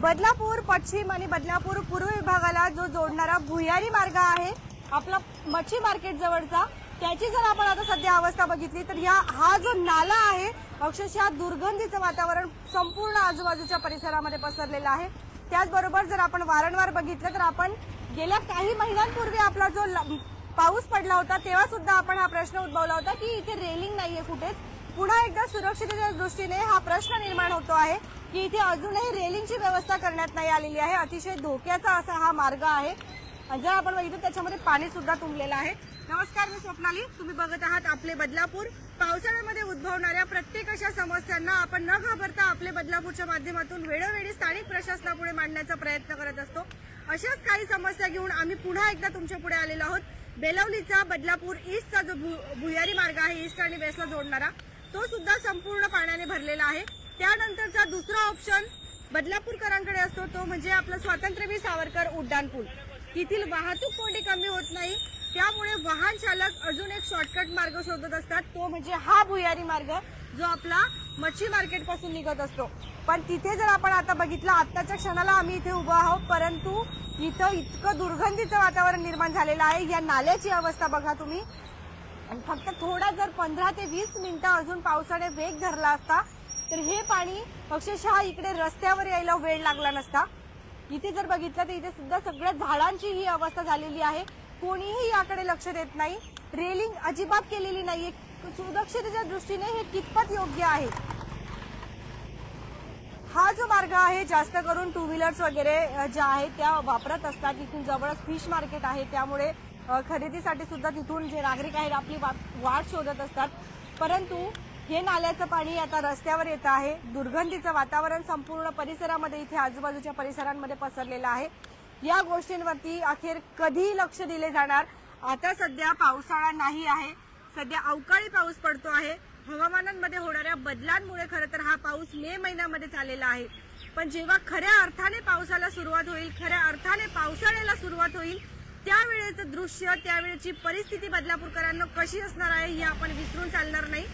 बदलापूर पश्चिम आणि बदलापूर पूर्व विभागाला जो जोडणारा भुयारी मार्ग आहे आपला मच्छी मार्केट जवळचा त्याची जर आपण आता सध्या अवस्था बघितली तर या हा जो नाला आहे अक्षरशः दुर्गंधीचं वातावरण संपूर्ण आजूबाजूच्या परिसरामध्ये पसरलेलं आहे. त्याचबरोबर जर आपण वारंवार बघितलं तर आपण गेल्या काही महिन्यांपूर्वी आपला जो ल- पाऊस पडला होता तेव्हा सुद्धा आपण हा प्रश्न उद्भवला होता की इथे रेलिंग नाहीये कुठेच. पुन्हा एकदा सुरक्षिततेच्या दृष्टीने हा प्रश्न निर्माण होतो आहे की इथे अजूनही रेलिंगची व्यवस्था करण्यात नाही आलेली आहे. अतिशय धोक्याचा असा हा मार्ग आहे. आणि जर आपण बघितलं त्याच्यामध्ये पाणी सुद्धा तुंबलेलं आहे. नमस्कार मी स्वप्नाली. तुम्ही बघत आहात आपले बदलापूर. पावसाळ्यामध्ये उद्भवणाऱ्या प्रत्येक अशा समस्यांना आपण न घाबरता आपले बदलापूरच्या माध्यमातून वेळोवेळी स्थानिक प्रशासनापुढे मांडण्याचा प्रयत्न करत असतो. अशाच काही समस्या घेऊन आम्ही पुन्हा एकदा तुमच्यापुढे आलेलो आहोत. बेलवलीचा बदलापूर ईस्टचा जो भु- भुयारी मार्ग आहे ईस्ट आणि वेस्टला जोडणारा. तो सुद्धा संपूर्ण पाण्याने भरलेला आहे. त्यानंतरचा दुसरा ऑप्शन बदलापूरकरांकडे असतो तो म्हणजे आपलं स्वातंत्र्यवीर सावरकर उड्डाण पूल येथील वाहतूक कोणी कमी होत नाही. त्यामुळे वाहन चालक अजून एक शॉर्टकट मार्ग शोधत असतात. तो म्हणजे हा भुयारी मार्ग जो आपला मच्छी मार्केटपासून निघत असतो. पण तिथे जर आपण आता बघितलं आत्ताच्या क्षणाला आम्ही इथे उभं आहोत परंतु इथं इतकं दुर्गंधीचं वातावरण निर्माण झालेलं आहे. या नाल्याची अवस्था बघा तुम्ही. आणि फक्त थोडा जर पंधरा ते वीस मिनिटं अजून पावसाने वेग धरला असता तर हे पाणी अक्षरशः इकडे रस्त्यावर यायला वेळ लागला नसता. इथे जर बघितलं तर इथे सुद्धा सगळ्या झाडांची ही अवस्था झालेली आहे. कोणीही याकडे लक्ष देत नाही. रेलिंग अजिबात केलेली नाहीये. सुरक्षितेच्या दृष्टीने हे कितपत योग्य आहे? हा जो मार्ग आहे जास्त करून टू व्हीलर्स वगैरे ज्या आहेत त्या वापरत असतात. इथून जवळच फिश मार्केट आहे. त्यामुळे खरेदीसाठी सुद्धा तिथून जे नागरिक आहेत आपली वा- वाट शोधत असतात. परंतु हे नाल्याचं पाणी आता रस्त्यावर येतं आहे. दुर्गंधीचं वातावरण संपूर्ण परिसरामध्ये इथे आजूबाजूच्या परिसरांमध्ये पसरलेलं आहे. या गोष्टींवरती अखेर कधी लक्ष दिले जाणार. आता सध्या पावसाळा नाही आहे. सध्या अवकाळी पाऊस पडतो आहे. हवामानांमध्ये होणाऱ्या बदलांमुळे खरं तर हा पाऊस मे महिन्यामध्ये झालेला आहे. पण जेव्हा खऱ्या अर्थाने पावसाला सुरुवात होईल खऱ्या अर्थाने पावसाळ्याला सुरुवात होईल त्यावेळेचं दृश्य त्यावेळेची परिस्थिती बदलापूरकरांना कशी असणार आहे हे आपण विसरून चालणार नाही.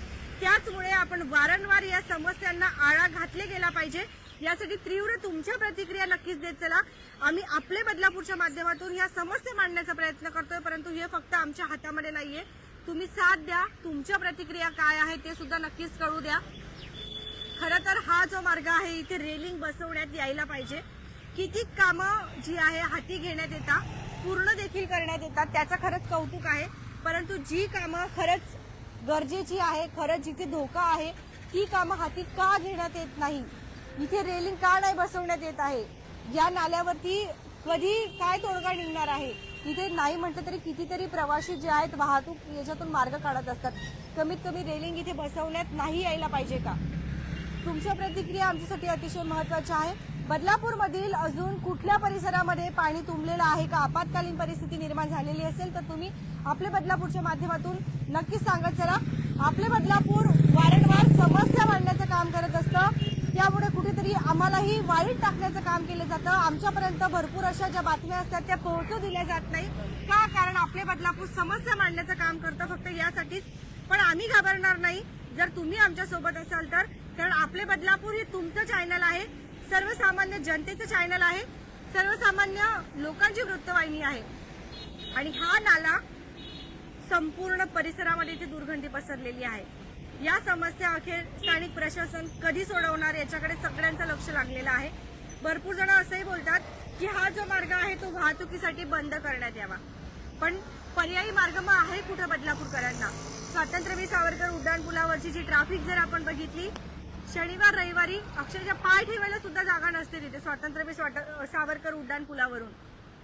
त्याचमुळे आपण वारंवार या समस्यांना आळा घातले गेला पाहिजे. यासाठी तीव्र तुमच्या प्रतिक्रिया नक्कीच देत चला. आम्ही आपले बदलापूरच्या माध्यमातून या समस्या मांडण्याचा प्रयत्न करतोय परंतु हे फक्त आमच्या हातामध्ये नाहीये. तुम्ही साथ द्या. तुमच्या प्रतिक्रिया काय आहे ते सुद्धा नक्कीच कळू द्या. खरं तर हा जो मार्ग आहे इथे रेलिंग बसवण्यात यायला पाहिजे. किती कामं जी आहे हाती घेण्यात येतात पूर्ण देखील करण्यात येतात. त्याचं खरंच कौतुक आहे. परंतु जी कामं खरंच गरजेची आहे खरंच जिथे धोका आहे ती कामं हाती का घेण्यात येत नाही? इथे रेलिंग का नाही बसवण्यात येत आहे? या नाल्यावरती कधी काय तोडगा निघणार आहे? इथे नाही म्हटलं तरी कितीतरी प्रवासी जे आहेत वाहतूक याच्यातून मार्ग काढत असतात. कमीत कमी रेलिंग इथे बसवण्यात नाही यायला पाहिजे का? तुमच्या प्रतिक्रिया आमच्यासाठी अतिशय महत्त्वाच्या आहे बदलापूर मधील अजून कुठल्या परिसरामध्ये पाणी तुंबलेलं आहे का? आपत्कालीन परिस्थिती निर्माण झालेली असेल तर तुम्ही आपले बदलापूरच्या माध्यमातून नक्कीच सांगत चला. आपले बदलापूर वारंवार समस्या मांडण्याचं काम करत असतं. त्यामुळे कुठेतरी आम्हालाही वाईट टाकण्याचं काम केलं जातं. आमच्यापर्यंत भरपूर अशा ज्या बातम्या असतात त्या पोहोचू दिल्या जात नाही. का? कारण आपले बदलापूर समस्या मांडण्याचं काम करतं फक्त यासाठीच. पण आम्ही घाबरणार नाही. जर तुम्ही आमच्यासोबत असाल तर कारण आपले बदलापूर हे तुमचं चॅनल आहे. सर्वसामान्य जनतेचं चॅनल आहे. सर्वसामान्य लोकांची वृत्तवाहिनी आहे. आणि हा नाला संपूर्ण परिसरामध्ये इथे दुर्गंधी पसरलेली आहे. या समस्या अखेर स्थानिक प्रशासन कधी सोडवणार याच्याकडे सगळ्यांचं लक्ष लागलेलं आहे. भरपूर जण असंही बोलतात की हा जो मार्ग आहे तो वाहतुकीसाठी बंद करण्यात यावा. पण पर्यायी मार्ग मग आहे कुठं बदलापूरकरांना? स्वातंत्र्यवीर सावरकर उड्डाणपुलावरची जी ट्रॅफिक जर आपण बघितली शनिवार रविवारी अक्षरशः पाय ठेवायला सुद्धा जागा नसते तिथे. स्वातंत्र्यवीर सावरकर उड्डाण पुलावरून.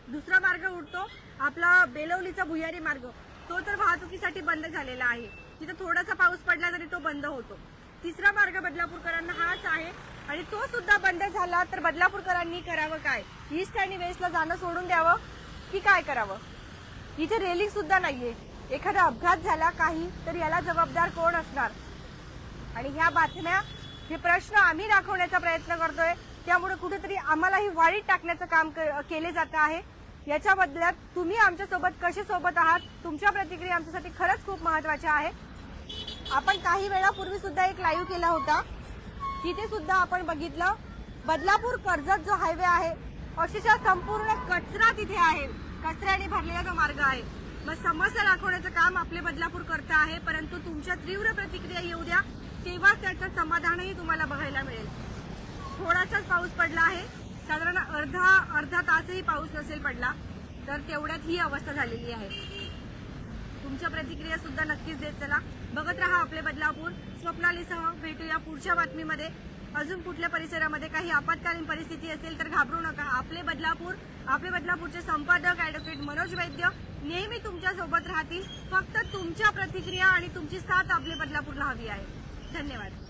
दुसरा मार्ग उडतो आपला बेलवलीचा भुयारी मार्ग. तो तर वाहतुकीसाठी बंद झालेला आहे. तिथे थोडासा पाऊस पडला तरी तो बंद होतो. तिसरा मार्ग बदलापूरकरांना हाच आहे आणि तो सुद्धा बंद झाला तर बदलापूरकरांनी करावं काय? ईस्ट आणि वेस्टला जाणं सोडून द्यावं की काय करावं? इथे रेलिंग सुद्धा नाहीये. एखादा अपघात झाला काही तर याला जबाबदार कोण असणार? आणि ह्या बातम्या हे प्रश्न आम्ही दाखवण्याचा प्रयत्न करतोय. त्यामुळे कुठेतरी आम्हालाही वाळीत टाकण्याचं काम क- केले जात आहे. याच्या बदल्यात तुम्ही आमच्यासोबत कसे सोबत आहात? तुमच्या प्रतिक्रिया आमच्यासाठी खरंच खूप महत्त्वाच्या आहे. आपण काही वेळापूर्वी सुद्धा एक लाईव्ह केला होता. तिथे सुद्धा आपण बघितलं. बदलापूर कर्जत जो हायवे आहे अक्षरशः संपूर्ण कचरा तिथे आहे. कचऱ्याने भरलेला तो मार्ग आहे. मग समस्या दाखवण्याचं काम आपले बदलापूर करत आहे. परंतु तुमच्या तीव्र प्रतिक्रिया येऊ द्या. समाधानही तुम्हाला बघायला मिळेल. थोडासाच पाऊस पडला आहे. साधारण अर्धा अर्धा तासही पाऊस नसेल पडला तर तेवढ्यात ही अवस्था झालेली आहे. तुमच्या प्रतिक्रिया सुद्धा नक्कीच देत चला. बघत राहा आपले बदलापूर. स्वप्नालीसह भेटूया पुढच्या बातमीमध्ये. अजून कुठल्या परिसरामध्ये काही आपत्कालीन परिस्थिती असेल तर घाबरू नका. आपले बदलापूर आपले बदलापूरचे संपादक ऍडव्होकेट मनोज वैद्य नेहमी तुमच्यासोबत राहतील. फक्त तुमच्या प्रतिक्रिया आणि तुमची साथ आपले बदलापूरला हवी आहे. धन्यवाद.